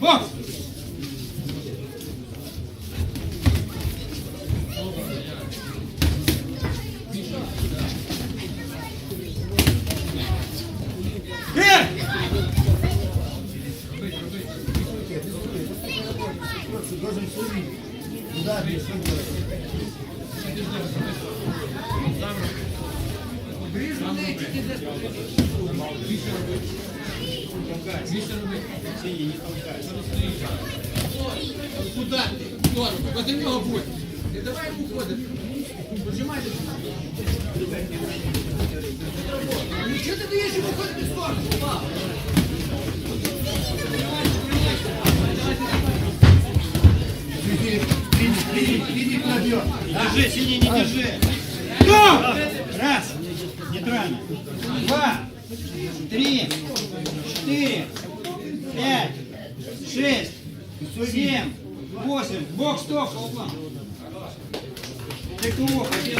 Бокс! Должен судить. Куда ты что делаешь? Куда ти? Здорово, возле нього будь. Не давай йому ходити. Пожимайте. Ну що ти даєш йому ходити в сторону? Держи, синий, не держи. Раз. Нейтрально. Два. Три. Четыре. Пять. Шесть. Семь. Восемь. Бок, стоп. Ты кого хотел?